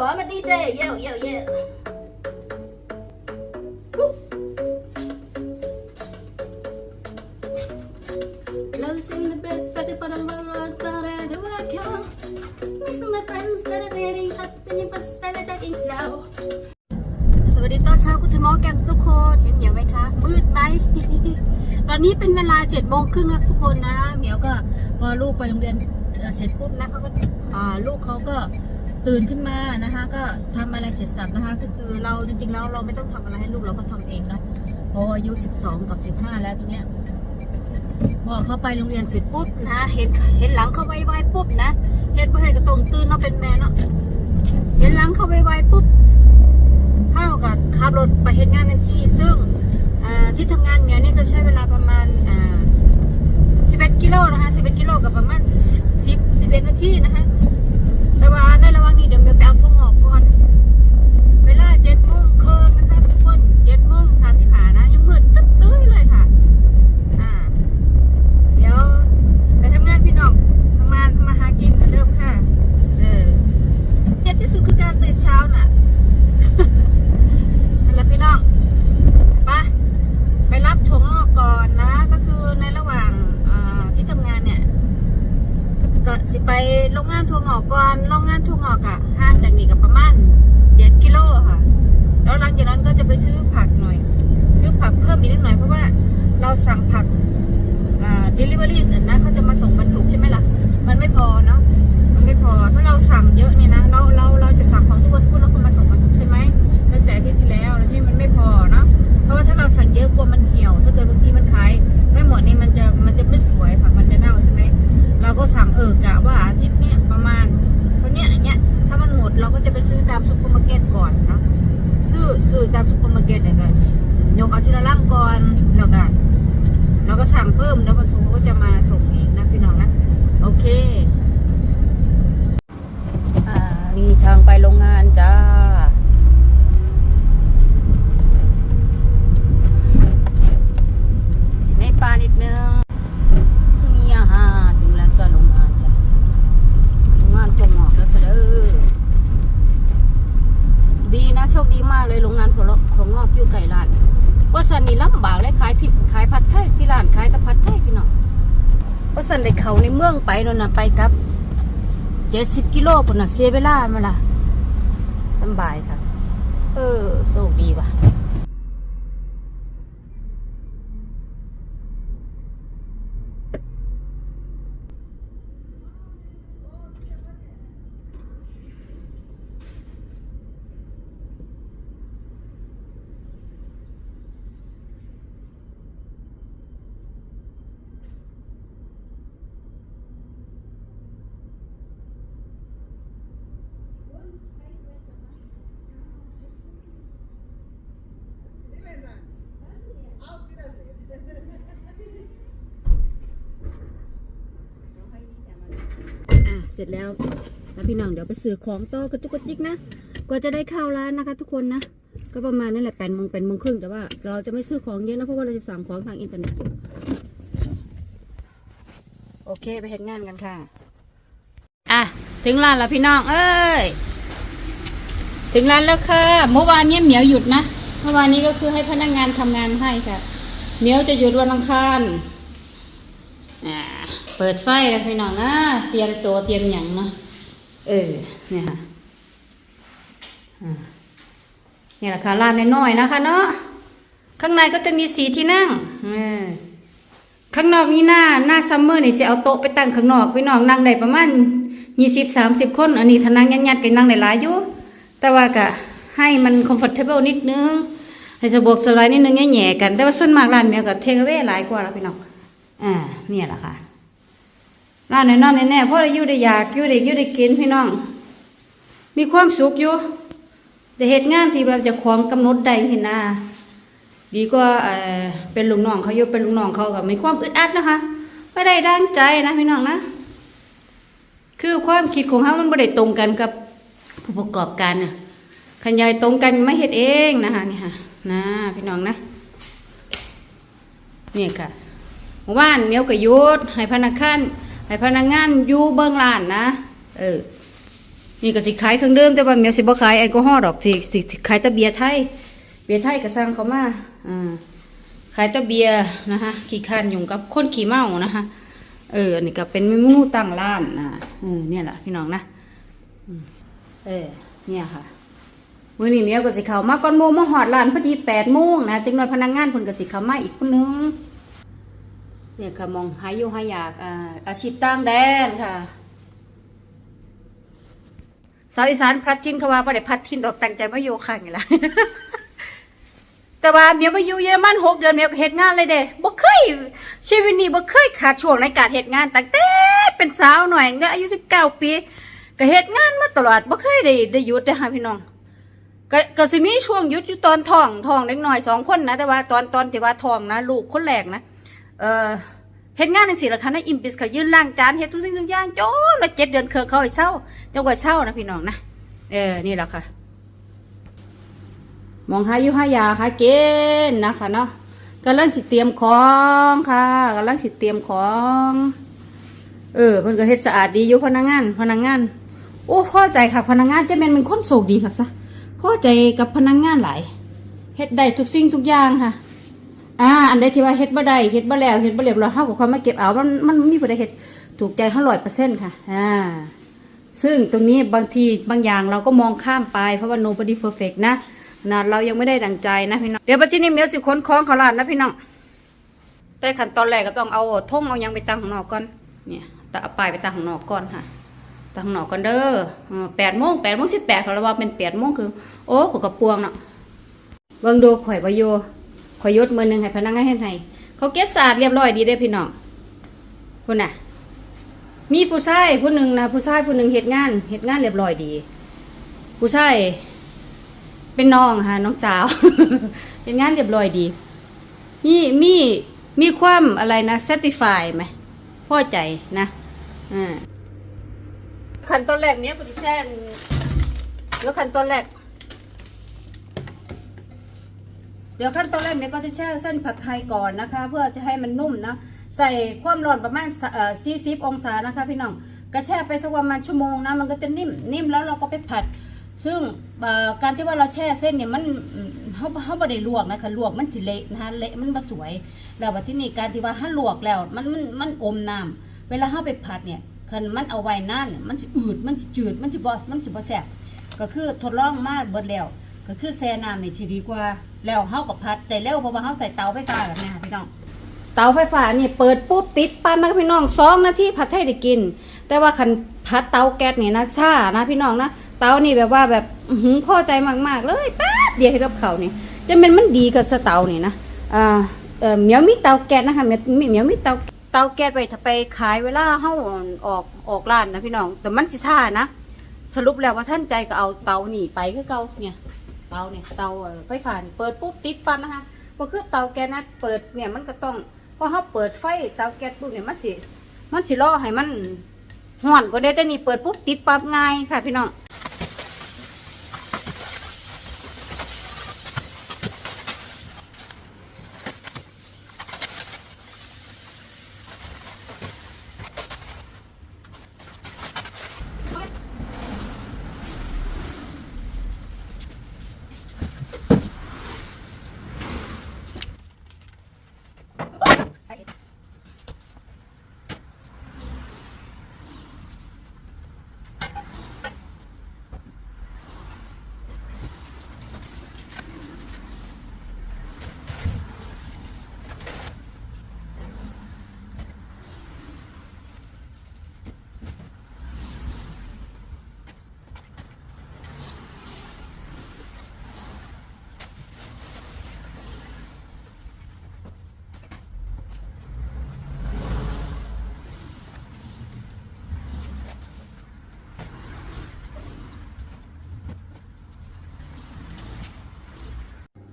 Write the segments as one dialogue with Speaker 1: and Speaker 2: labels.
Speaker 1: I'm a DJ. Yo, yo, yo. Love's in the bed, fighting for the love, started to work out. Missing my friends, celebrating, happening for seven days now. สวัสดีตอนเช้าคุณทมอแกนทุกคน เห็นเหมียวไหมคะ มืดไหม ตอนนี้เป็นเวลาเจ็ดโมงครึ่งแล้วทุกคนนะ เหมียวก็พอลูกไปโรงเรียนเสร็จปุ๊บนะเขาก็ลูกเขาก็ ตื่นขึ้นมานะคะ ก็ทำอะไรเสร็จสับนะคะก็คือเราจริงๆแล้วเราไม่ต้องทำอะไรให้ลูกเราก็ทำเองนะเพราะอายุ 12 กับ 15 แล้วทีเนี้ยพอเขาไปโรงเรียนเสร็จปุ๊บนะเห็นเห็นหลังเขาไวๆปุ๊บนะเห็นบ่เห็นกระตรงตื่นเนาะเป็นแม่เนาะเห็นหลังเขาไวๆปุ๊บเท่ากับขับรถไปเห็นงานทันทีซึ่งที่ทำงานเมียนี่ก็ใช้เวลาประมาณอ่า11กิโลนะคะ11กิโลกับประมาณ10 11นาทีนะคะ ว่าในระหว่างนี้เดี๋ยวเมียไปเอาทุ่งออกก่อน เวลา7โมงครึ่งนะคะทุกคน7โมง35นะ ยังมืดตึ๊ดตื้อเลยค่ะ อ่า เดี๋ยวไปทำงานพี่น้องทำงานทำมาหากินเหมือนเดิมค่ะ เออเย็นที่สุดคือการตื่นเช้าน่ะ นั่นแหละพี่น้องไปไปรับถั่วงอกก่อนนะ ก็คือในระหว่างอ่าที่ทำงานเนี่ย ก็สิ ไปโรงงานถั่วงอกก่อนโรงงานถั่วงอกอะห่างจากนี่ก็ประมาณเจ็ดกิโลค่ะ แล้วหลังจากนั้นก็จะไปซื้อผักหน่อย ซื้อผักเพิ่มอีกนิดหน่อยเพราะว่าเราสั่งผักอ่า delivery เสร็จนะเขาจะมาส่งบรรสุกใช่ไหมล่ะ มันไม่พอเนาะมันไม่พอถ้าเราสั่งเยอะเนี่ยนะเราเราเราจะสั่งของทุกวันพุธแล้วเขามาส่งวันศุกใช่ไหมตั้งแต่ที่ที่แล้วแล้วที่มันไม่พอเนาะเพราะว่าถ้าเราสั่ จะไปซื้อตามซุปเปอร์มาร์เก็ตก่อนเนาะซื้อซื้อตามซุปเปอร์มาร์เก็ตเนี่ยก็ยกเอาทีละล่างก่อนแล้วก็เราก็สั่งเพิ่มแล้ววันศุกร์ก็จะมาส่งเองนะพี่น้องนะโอเค อ่านี่ทางไปโรงงานจ้า สิในป่านิดนึงมีอาหารถึงแล้วจ้าโรงงานจ้าโรงงานตัวงอกแล้วก็เด้อดีนะโชคดีมากเลยโรงงานถั่วถั่วงอกอยู่ไก่ร้านว่าสันนี่ลำบากเลยขายผิดขายผัดไทยที่ร้านขายแต่ผัดไทยพี่น้องว่า สันได้เขาในเมืองไปโน่นน่ะไปกับเจ็ดสิบกิโลปนน่ะเสียเวลามาล่ะสบายค่ะ เออโชคดีว่ะ ร็จแล้วแล้วพี่น้องเดี๋ยวไปซื้อของต่อกระจุกกระจิกนะกว่าจะได้เข้าร้านนะคะ ทุกคนนะก็ประมาณนั่นแหละแปดโมงแปดโมงครึ่งแต่ว่า เราจะไม่ซื้อของเยอะนะเพราะว่าเราจะสั่งของทางอินเทอร์เน็ตโอเคไปเห็นงานกันค่ะอะถึงร้านแล้วพี่น้อง เอ้ยถึงร้านแล้วค่ะเมื่อวานเนี้เหมียวหยุดนะเมื่อวานนี้ก็คือให้พนักงานทำงานให้ค่ะ เหมียวจะหยุดวันอังคารอ่า ปิดไฟแล้วพี่น้องนะเตรียมตัวเตรียมหยังเนาะเออเนี่ยค่ะอ่าเนี่ยแหละค่ะร้านน้อยๆนะคะ เนาะข้างในก็จะมีสีที่นั่งเออข้างนอกนี่หน้าหน้าซัมเมอร์นี่จะเอาโต๊ะไปตั้งข้างนอกพี่น้องนั่งได้ประมาณยี่สิบสามสิบคน อันนี้ถ้านั่งยัดๆกันนั่งได้หลายอยู่แต่ว่าก็ให้มัน comfortable นิดนึงให้สะบวกสบายนิดนึงแง่ๆกัน แต่ว่าส่วนมากร้านเมียก็เทคเวหลายกว่าแล้วพี่น้องอ่าเนี่ยแหละค่ะ ร้านน้อยๆแน่ๆเพราะเราอยู่ได้อยากอยู่ได้อยู่ได้กินพี่น้อง มีความสุขอยู่แต่เหตุงานที่แบบจะควงกำหนดใดเห็นหน้าดีกว่าเป็นลูกน้องเขาอยู่เป็นลูกน้องเขากับมีความอึดอัดนะคะไม่ได้ดังใจนะพี่น้องนะ คือความคิดของเขามันไม่ได้ตรงกันกับผู้ประกอบการน่ะขันยายตรงกันไม่เฮ็ดเองนะคะนี่ค่ะนะพี่น้องนะเนี่ยค่ะเมื่านเมียวก็หยุดให้พนักงาน ให้พนักงานอยู่เบื้องร้านนะ เออ นี่ก็สิขายเครื่องดื่มแต่ว่าเมียสิบ่ขายแอลกอฮอล์ดอกสิสิขายต่เบียร์ไทย เบียร์ไทยก็สั่งเขามาอ่าขายต่เบียร์นะคะขี้คร้านอยู่กับคนขี้เมานะคะเอออันนี้ก็เป็นเมนูตั้งร้านนะเออเนี่ยแหละพี่น้องนะเออเนี่ยค่ะมื้อนี้เมียก็สิเขามาก่อนโมงมาฮอดร้านพอดี8โมงนะจังหน่อยพนักงานเพิ่นก็สิเขามาอีกผู้หนึง เนี่ยค่ะมองหาอยู่หาอยากอ่าอาชีพต่างแดนค่ะสาวอีสานพัดทิ้นเขาว่าบ่ได้พัดทิ้นดอกตั้งใจมาอยู่ข้างนี่ล่ะแต่ว่าเมียมาอยู่เยอรมันหกเดือนเมียเฮ็ดงานเลยเด้บ่เคยชีวิตนี้บ่เคยขาดช่วงในการเฮ็ดงานตั้งแต่เป็นสาวหน่อยตั้งแต่อายุ19ปีก็เฮ็ดงานมาตลอดบ่เคยได้ได้หยุดเด้ค่ะพี่น้องก็ก็สิมีช่วงหยุดอยู่ตอนท้องท้องเล็กน้อยสองคนนะแต่ว่าตอนตอนที่ว่าท้องนะลูกคนแรกนะ เออเฮ็ดงานจังซี่ล่ะค่ะในอิมบิสเขายืนล้างจานเฮ็ดทุกสิ่งทุกอย่างจนละเจ็ดเดือนเคยเขาให้เศร้าจังกว่าเศร้านะพี่น้องนะเออนี่แหละค่ะ มองหาอยู่หายาหาเกณฑ์นะคะเนาะกำลังสิเตรียมของค่ะกำลังสิเตรียมของ เออเพิ่นก็เฮ็ดสะอาดดีอยู่พนักงานพนักงาน โอ้พอใจค่ะพนักงานจะแม่นเป็นคนโชคดีค่ะซะพอใจกับพนักงานหลายเฮ็ดได้ทุกสิ่งทุกอย่างค่ะ อ่าอันใดที่ว่าเฮ็ดบ่ได้เฮ็ดบ่แล้วเฮ็ดบ่เรียบร้อยเฮาก็ค่อยมาเก็บเอามันมันมีผู้ใดเฮ็ดถูกใจเฮา100%ค่ะอ่าซึ่งตรงนี้บางทีบางอย่างเราก็มองข้ามไปเพราะว่า nobody perfect นะนะเรายังไม่ได้ดังใจนะพี่น้อง เดี๋ยวปัจจุบันนี้เมียวสิค้นคล้องเขาลาดนะพี่น้อง แต่ขั้นตอนแรกก็ต้องเอาท่งเอายังไปตั้งข้างนอกก่อน เนี่ยตะเอาปลายไปตั้งข้างนอกก่อนค่ะตั้งข้างนอกก่อนเด้อแปดโมงแปดโมงสิบแปดเขาเรียกว่าเป็นแปดโมงคือ โอ้ขอกระปวงเนาะเบิ่งดูข่อยบโย ขอยยดมือหนึ่งให้พนักงานเฮ็ดให้เขาเก็บสะอาดเรียบร้อยดีได้พี่น้องคุณน่ะ มีผู้ชายผู้หนึ่งนะผู้ชายผู้หนึ่งเฮ็ดงานเฮ็ดงานเรียบร้อยดี ผู้ชายเป็นน้องค่ะน้องสาวเฮ็ดงานเรียบร้อยดีมีมีมีความอะไรนะ satisfy ไหมพอใจนะอ่าขั้นตอนแรกเนี้ยก็จะแช่นแล้วขั้นตอนแรก เดี๋ยวขั้นตอนแรกเนี่ยก็จะแช่เส้นผัดไทยก่อนนะคะ เพื่อจะให้มันนุ่มนะ ใส่ความร้อนประมาณสี่สิบองศานะคะพี่น้องกระแช่ไปสักประมาณชั่วโมงนะมันก็จะนิ่มนิ่มแล้วเราก็ไปผัด ซึ่งการที่ว่าเราแช่เส้นเนี่ยมันเขาเขาไม่ได้ลวกนะคะลวกมันสิเละนะคะเละมันมาสวย แล้วว่าที่นี่การที่ว่าถ้าลวกแล้วมันมันมันอมน้ำเวลาเขาไปผัดเนี่ยคันมันเอาไว้นานเนี่ยมันสิอืดมันสิจืดมันสิบ่มันสิบ่แซ่บก็คือทดลองมาเบิดแล้ว ก็คือแช่น้ำนี่สิดีกว่า แล้วเฮากับพัดได้เร็วเพราะว่าเฮาใส่เตาไฟฟ้าแบบนี้ค่ะพี่น้อง เตาไฟฟ้านี่เปิดปุ๊บติดปั๊มนะพี่น้องสองนาทีผัดให้ได้กิน แต่ว่าคันพัดเตาแก๊สนี่นะซ่านะพี่น้องนะเตานี่แบบว่าแบบหือพอใจมากๆเลยแป๊บเดียวให้กับเขานี่จะเป็นมันดีกับสเตานี่นะอ่าเอ่อเหมียวมีเตาแก๊สนะคะเหมียวมีเหมียวมีเตาเตาแก๊สไว้ถ้าไปขายเวลาเฮาออกออกร้านนะพี่น้องแต่มันสิซ่านะสรุปแล้วว่าท่านใจก็เอาเตานี่ไปคือเก่าเนี่ย เตาเนี่ยเตาไฟฟ้านเปิดปุ๊บติดปั๊บนะคะก็คือเตาแก๊สนะเปิดเนี่ยมันก็ต้องพอเขาเปิดไฟเตาแก๊สปุ๊บเนี่ยมันสิมันสิล่อให้มันห่อนก็ได้แต่นี่เปิดปุ๊บติดปั๊บง่ายค่ะพี่น้อง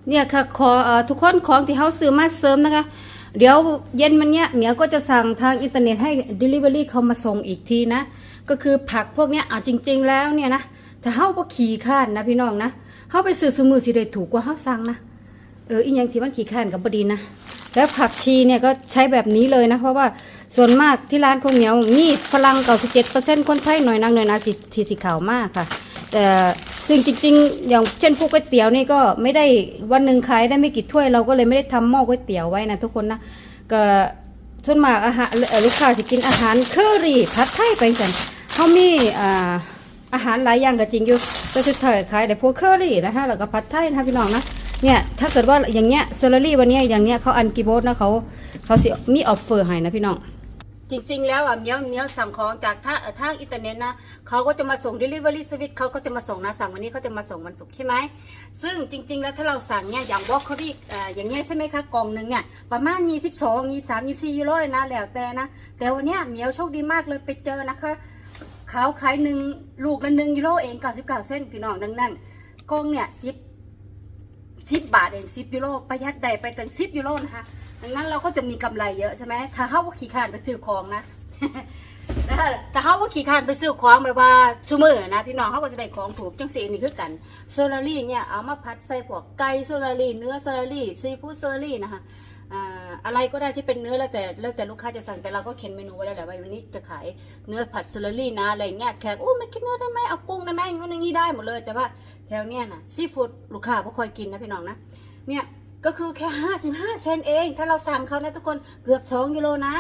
Speaker 1: เนี่ยค่ะขออทุกคนของที่เขาซื้อมาเสริมนะคะ เดี๋ยวเย็นมันเนี้ยเหมียวก็จะสั่งทางอินเทอร์เน็ตให้ Delivery เขามาส่งอีกทีนะ ก็คือผักพวกเนี้ยอะจริง ๆ แล้วเนี่ยนะถ้าเฮาบ่ขี่ข้านนะพี่น้องนะเฮาไปซื้อสมือสิได้ถูกกว่าเฮาสั่งนะเอออีหยังที่มันขี่ข้านกับบดีนะแล้วผักชีเนี่ยก็ใช้แบบนี้เลยนะ เพราะว่าส่วนมากที่ร้านข้าวเหนียวมีพลังเก่าสิบเจ็ดเปอร์เซ็นต์คนไทยหน่อยนางหน่อยนาสิทีสีขาวมากค่ะ แต่ซึ่งจริงๆ อย่างเช่นพวกก๋วยเตี๋ยวนี่ก็ไม่ได้วันหนึ่งขายได้ไม่กี่ถ้วยเราก็เลยไม่ได้ทำหม้อก๋วยเตี๋ยวไว้นะทุกคนนะก็ส่วนมากอาหารลูกค้าจะกินอาหารเคอรี่ผัดไทยไปกันเขามีอ่าอาหารหลายอย่างก็จริงอยู่แต่สุดท้ายขายแต่พวกเคอรี่นะคะแล้วก็ผัดไทยนะคะพี่น้องนะเนี่ยถ้าเกิดว่าอย่างเงี้ยเซอร์รี่วันนี้อย่างเนี้ยเขาอันกีโบสนะเขาเขาสิมีออฟเฟอร์ให้นะพี่น้อง จริง ๆ แล้วอะเมียวเมียวสั่งของจากทางเอ่อทางอินเทอร์เน็ตนะเขาก็จะมาส่ง Delivery Service เขาก็จะมาส่งนะสั่งวันนี้เขาจะมาส่งวันศุกร์ใช่ไหมซึ่งจริง ๆ แล้วถ้าเราสั่งเนี่ยอย่างวอลคอรี่อ่าอย่างเงี้ยใช่ไหมคะกล่องหนึ่งเนี่ยประมาณ22 23 24ยูโรเลยนะแล้วแต่นะแต่วันเนี้ยเมียวโชคดีมากเลยไปเจอนะคะเขาขายหนึ่งลูกละหนึ่งยูโรเอง99เส้นพี่น้องดังนั้นกล่องเนี่ยสิบ สิบบาทเองสิบยูโรประหยัดได้ไปตั้งสิบยูโรนะคะดังนั้นเราก็จะมีกำไรเยอะใช่ไหมถ้าเขาว่าขี้ขานไปซื้อของนะถ้าเขาว่าขี้ขานไปซื้อของแบบว่าชูมือนะพี่น้องเขาก็จะได้ของถูกจังสีนี่คือกันโซลารี่เนี่ยเอามาพัดใส่พวกไก่โซลารี่เนื้อโซลารี่ซีฟู้ดโซลารี่นะคะ อะไรก็ได้ที่เป็นเนื้อแล้วแต่แล้วแต่ลูกค้าจะสั่งแต่เราก็เขียนเมนูไว้แล้วแหละว่าวันนี้จะขายเนื้อผัดเซอร์รี่นะอะไรเงี้ยแขกโอ้ไม่กินเนื้อได้ไหมเอากุ้งได้ไหมงนู้นอย่างนี้ได้หมดเลย แต่ว่าแถวเนี้ยนะซีฟู้ดลูกค้าไม่ค่อยกินนะพี่น้องนะเนี่ยก็คือแค่ 55 เซนเอง ถ้าเราสั่งเขานะทุกคนเกือบ 2 กิโลนะ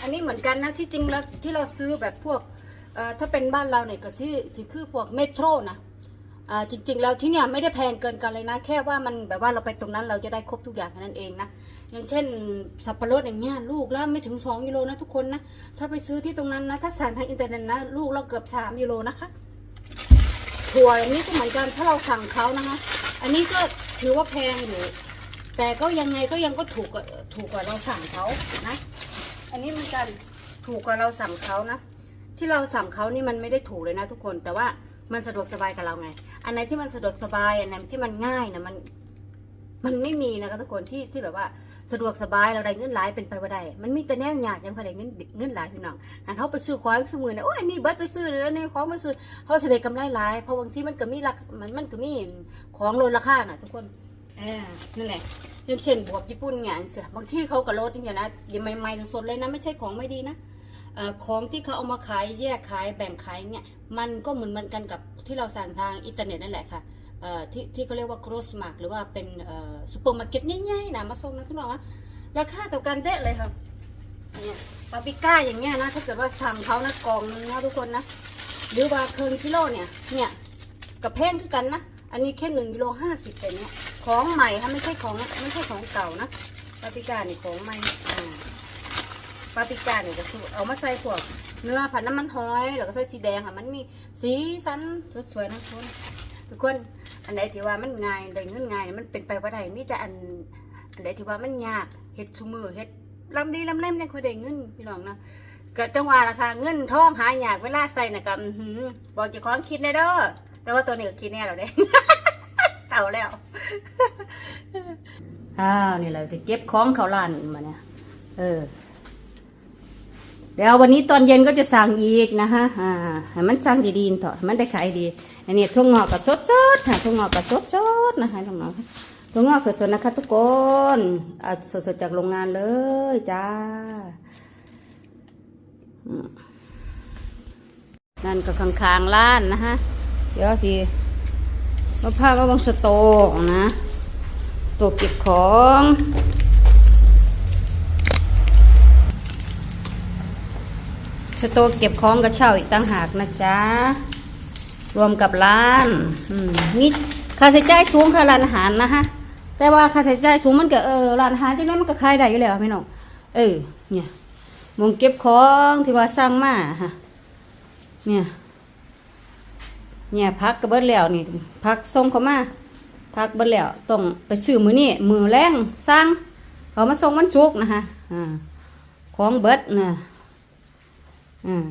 Speaker 1: อันนี้เหมือนกันนะที่จริงแล้วที่เราซื้อแบบพวกเอ่อถ้าเป็นบ้านเราเนี่ยก็ซื้อสิคือพวกเมโทรนะ จริงๆแล้วที่เนี่ยไม่ได้แพงเกินกันเลยนะ แค่ว่ามันแบบว่าเราไปตรงนั้นเราจะได้ครบทุกอย่างแค่นั้นเองนะอย่างเช่น สับปะรดอย่างเงี้ยลูกแล้วไม่ถึง2กิโลนะทุกคนนะถ้าไปซื้อที่ตรงนั้นนะถ้าสั่งทางอินเทอร์เน็ตนะลูกเราเกือบ3กิโลนะคะถั่วอย่างนี้ก็เหมือนกันถ้าเราสั่งเขานะคะ อันนี้ก็ถือว่าแพงอยู่แต่ก็ยังไงก็ยังก็ถูกกว่าถูกกว่าเราสั่งเขานะ อันนี้เหมือนกันถูกกว่าเราสั่งเขานะ ที่เราสั่งเขานี่มันไม่ได้ถูกเลยนะทุกคนแต่ว่า มันสะดวกสบายกับเราไง อันไหนที่มันสะดวกสบายอันไหนที่มันง่ายนะมัน มันไม่มีนะคะทุกคนที่ที่แบบว่าสะดวกสบายเราได้เงินหลายเป็นไปว่าได้มันมีแต่แนวยากยังพอได้เงินเงินหลายพี่น้องอันเขาไปซื้อของซื้อมือนี่ยโอ้ยอันนี่เบิร์ดไปซื้อแล้วเนี่ยของมาซื้อเขาจะได้กำไรหลายเพราะบางทีมันก็มีราคามันมันก็มีของลดราคาน่ะ ทุกคนอ่านั่นแหละอย่างเช่นบวบญี่ปุ่นเนี่ยเสือบางที่เขาก็ลดจริงๆนะยังใหม่ๆสดๆเลยนะไม่ใช่ของไม่ดีนะ ของที่เขาเอามาขายแยกขายแบ่งขายเนี่ยมันก็เหมือนเหมันกันกับที่เราสั่งทางอินเทอร์เน็ตนั่นแหละค่ะที่ที่เขาเรียกว่า cross mark หรือว่าเป็นซูเปอร์มาร์เก็ตใหญ่ๆนะมาส่งนะทุกน้องนะราคาเท่ากันเด้เลยค่ะเนี่ยปาปิก้าอย่างเงี้ยนะถ้าเกิดว่าสั่งเขานะกล่องนึงนะทุกคนนะหรือว่าเคิงกิโลเนี่ยเนี่ยกับแพงคือกันนะอันนี้แค่หนึ่งกิโลห้าสิบแต่เนี้ยของใหม่ค่ะไม่ใช่ของไม่ใช่ของเก่านะปาปิก้านี่ของใหม่อ่า ปาปริก้าเนี่ยก็คือเอามาใส่พวกเนื้อผัดน้ำมันหอยแล้วก็ใส่สีแดงค่ะมันมีสีสันสวยๆนะทุกคนทุกคนอันไหนที่ว่ามันง่ายได้เงินง่ายเนี่ยมันเป็นไปว่าได้มีแต่อันอันไหนที่ว่ามันยากเฮ็ดชูมือเฮ็ดลำดีลำเล่มยังค่อยได้เงินพี่น้องนะก็จังหวะราคาเงินทองหายากเวลาใส่นะก็อื้อหือบอกเจ้าของคิดแน่เด้อแต่ว่าตัวนี้ก็คิดแน่แล้วเด้เต่าแล้วอ้าวนี่แหละเก็บของเขาลานมาเนี่ยเออ เดี๋ยววันนี้ตอนเย็นก็จะสั่งอีกนะฮะอ่าให้มันสั่งดีๆเถอะมันได้ขายดี อันนี้ทุ่งงอกกับสดๆค่ะทุ่งงอกกับสดๆนะคะทุ่งงอกทุ่งงอกสดๆนะคะ ทุกคนอ่าสดๆจากโรงงานเลยจ้าอืมนั่นก็ข้างๆร้านนะฮะ เดี๋ยวสิมาพามาบังสโตนะตัวเก็บของ สโตเก็บของกระเช่าอีกต่างหากนะจ๊ะ รวมกับร้านนี่ค่าใช้จ่ายสูงค่ะร้านอาหารนะฮะ แต่ว่าค่าใช้จ่ายสูงมันก็เออร้านอาหารที่นั่นมันก็ขายได้อยู่แล้วพี่น้อง เออ เนี่ยมองเก็บของที่ว่าสร้างมาฮะ เนี่ย เนี่ยพักก็เบิดแล้วนี่พักส่งเขามาพักเบิดแล้วต้องไปซื้อมือนี่มือแรงสร้างเขามาส่งมันจุกนะคะอ่าของเบิดนะ อืม